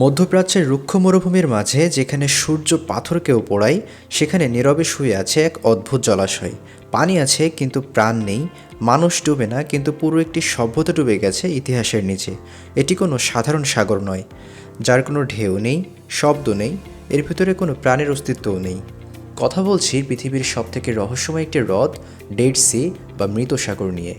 মধ্যপ্রাচ্যের রুক্ষ মরুভূমির মাঝে যেখানে সূর্য পাথরকেও পোড়ায়, সেখানে নীরবে শুয়ে আছে এক অদ্ভুত জলাশয়। পানি আছে, কিন্তু প্রাণ নেই। মানুষ ডুবে না, কিন্তু পুরো একটি সভ্যতা ডুবে গেছে ইতিহাসের নিচে। এটি কোনো সাধারণ সাগর নয়, যার কোনো ঢেউ নেই, শব্দ নেই, এর ভিতরে কোনো প্রাণের অস্তিত্বও নেই। কথা বলছি পৃথিবীর সবথেকে রহস্যময় একটি হ্রদ, ডেড সি বা মৃত সাগর নিয়ে।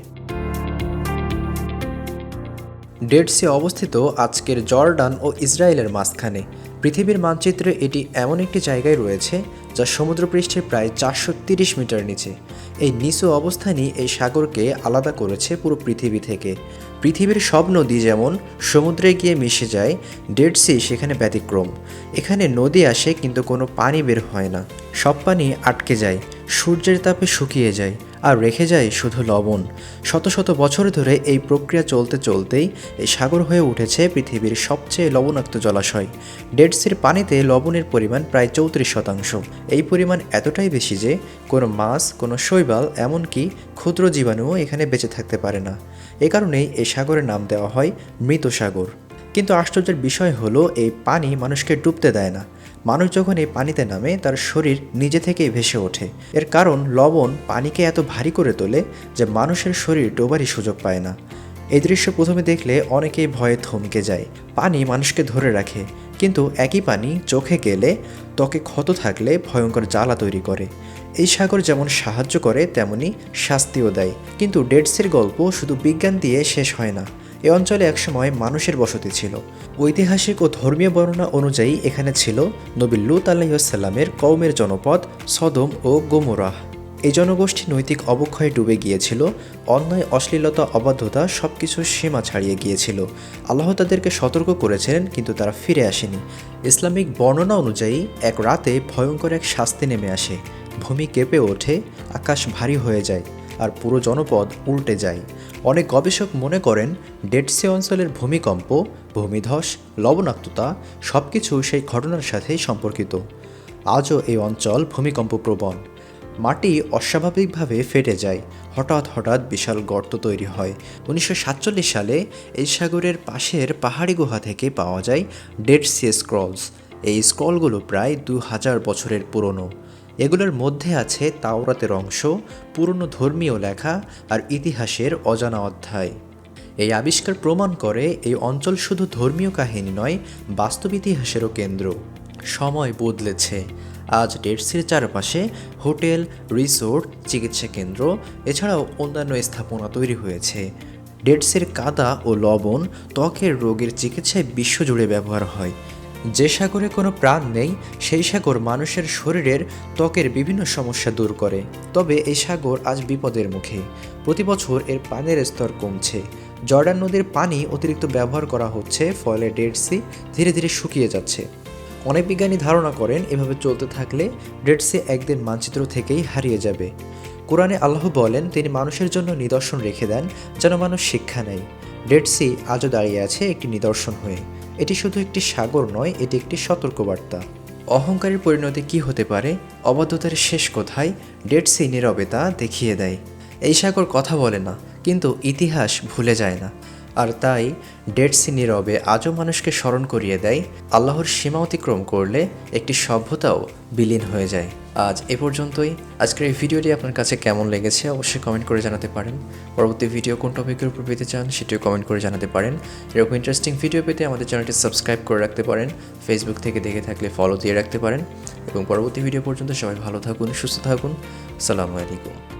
ডেড সি অবস্থিত আজকের জর্ডান ও ইসরায়েলের মাঝখানে। পৃথিবীর মানচিত্রে এটি এমন একটি জায়গায় রয়েছে যা সমুদ্রপৃষ্ঠের প্রায় চারশো তিরিশ মিটার নিচে। এই নিচু অবস্থানই এই সাগরকে আলাদা করেছে পুরো পৃথিবী থেকে। পৃথিবীর সব নদী যেমন সমুদ্রে গিয়ে মিশে যায়, ডেড সি সেখানে ব্যতিক্রম। এখানে নদী আসে কিন্তু কোনো পানি বের হয় না। সব পানি আটকে যায়। সূর্যের তাপে শুকিয়ে যায় আর রেখে যায় শুধু লবণ। শত শত বছর ধরে এই প্রক্রিয়া চলতে চলতেই এই সাগর হয়ে উঠেছে পৃথিবীর সবচেয়ে লবণাক্ত জলাশয়। ডেড সির পানিতে লবণের পরিমাণ প্রায় চৌত্রিশ শতাংশ। এই পরিমাণ এতটাই বেশি যে কোনো মাছ, কোনো শৈবাল, এমনকি ক্ষুদ্র জীবাণুও এখানে বেঁচে থাকতে পারে না। এ কারণেই এই সাগরের নাম দেওয়া হয় মৃত সাগর। কিন্তু আশ্চর্যের বিষয় হলো, এই পানি মানুষকে ডুবতে দেয় না। মানুষ যখন এই পানিতে নামে, তার শরীর নিজে থেকেই ভেসে ওঠে। এর কারণ, লবণ পানিকে এত ভারী করে তোলে যে মানুষের শরীর ডোবারই সুযোগ পায় না। এই দৃশ্য প্রথমে দেখলে অনেকেই ভয়ে থমকে যায়। পানি মানুষকে ধরে রাখে, কিন্তু একই পানি চোখে গেলে ত্বকে ক্ষত থাকলে ভয়ঙ্কর জ্বালা তৈরি করে। এই সাগর যেমন সাহায্য করে, তেমনি শাস্তিও দেয়। কিন্তু ডেডসের গল্প শুধু বিজ্ঞান দিয়ে শেষ হয় না। এ অঞ্চলে একসময় মানুষের বসতি ছিল। ঐতিহাসিক ও ধর্মীয় বর্ণনা অনুযায়ী এখানে ছিল নবী লুত আলাইসাল্লামের কৌমের জনপদ সদম ও গোমরাহ। এই জনগোষ্ঠী নৈতিক অবক্ষয়ে ডুবে গিয়েছিল, অন্যায়, অশ্লীলতা, অবাধ্যতা সব কিছুর সীমা ছাড়িয়ে গিয়েছিল। আল্লাহ তাদেরকে সতর্ক করেছিলেন, কিন্তু তারা ফিরে আসেনি। ইসলামিক বর্ণনা অনুযায়ী এক রাতে ভয়ঙ্কর এক শাস্তি নেমে আসে। ভূমি কেঁপে ওঠে, আকাশ ভারী হয়ে যায়, আর পুরো জনপদ উল্টে যায়। অনেক গবেষক মনে করেন ডেডসি অঞ্চলের ভূমিকম্প, ভূমিধস, লবণাক্ততা সব কিছু সেই ঘটনার সাথেই সম্পর্কিত। আজও এই অঞ্চল ভূমিকম্প প্রবণ মাটি অস্বাভাবিকভাবে ফেটে যায়। হঠাৎ হঠাৎ বিশাল গর্ত তৈরি হয়। উনিশশো সাতচল্লিশ সালে এই সাগরের পাশের পাহাড়ি গুহা থেকে পাওয়া যায় ডেড সি স্ক্রলস। এই স্ক্রলগুলো প্রায় দু হাজার বছরের পুরনো। এগুলোর মধ্যে আছে তাওরাতের অংশ, পুরনো ধর্মীয় লেখা আর ইতিহাসের অজানা অধ্যায়। এই আবিষ্কার প্রমাণ করে এই অঞ্চল শুধু ধর্মীয় কাহিনী নয়, বাস্তব ইতিহাসেরও কেন্দ্র। সময় বদলেছে। আজ ডেডসির চারপাশে হোটেল, রিসোর্ট, চিকিৎসা কেন্দ্র, এছাড়াও অন্যান্য স্থাপনা তৈরি হয়েছে। ডেটসের কাদা ও লবণ ত্বকের রোগের চিকিৎসায় বিশ্বজুড়ে ব্যবহার হয়। যে সাগরে কোনো প্রাণ নেই, সেই সাগর মানুষের শরীরের ত্বকের বিভিন্ন সমস্যা দূর করে। তবে এই সাগর আজ বিপদের মুখে। প্রতি বছর এর পানির স্তর কমছে। জর্ডান নদীর পানি অতিরিক্ত ব্যবহার করা হচ্ছে, ফলে ডেড সি ধীরে ধীরে শুকিয়ে যাচ্ছে। অনেক বিজ্ঞানী ধারণা করেন, এভাবে চলতে থাকলে ডেড সি একদিন মানচিত্র থেকেই হারিয়ে যাবে। কোরআনে আল্লাহ বলেন, তিনি মানুষের জন্য নিদর্শন রেখে দেন, যেন মানুষ শিক্ষা নেয়। ডেড সি আজও দাঁড়িয়ে আছে একটি নিদর্শন হয়ে। এটি শুধু একটি সাগর নয়, এটি একটি সতর্কবার্তা। অহংকারের পরিণতি কি হতে পারে? অবাধ্যতার শেষ কোথায়? ডেড সি নীরবতা দেখিয়ে দেয়। এই সাগর কথা বলে না, কিন্তু ইতিহাস ভুলে যায় না। আর তাই ডেড সি নীরবে আজও মানুষকে স্মরণ করিয়ে দেয়, আল্লাহর সীমা অতিক্রম করলে একটি সভ্যতাও বিলীন হয়ে যায়। আজ এ পর্যন্তই। আজকের এই ভিডিওটি আপনার কাছে কেমন লেগেছে অবশ্যই কমেন্ট করে জানাতে পারেন। পরবর্তী ভিডিও কোন টপিকের উপর পেতে চান সেটিও কমেন্ট করে জানাতে পারেন। এরকম ইন্টারেস্টিং ভিডিও পেতে আমাদের চ্যানেলটি সাবস্ক্রাইব করে রাখতে পারেন। ফেসবুক থেকে দেখে থাকলে ফলো দিয়ে রাখতে পারেন। এবং পরবর্তী ভিডিও পর্যন্ত সবাই ভালো থাকুন, সুস্থ থাকুন। আসসালামু আলাইকুম।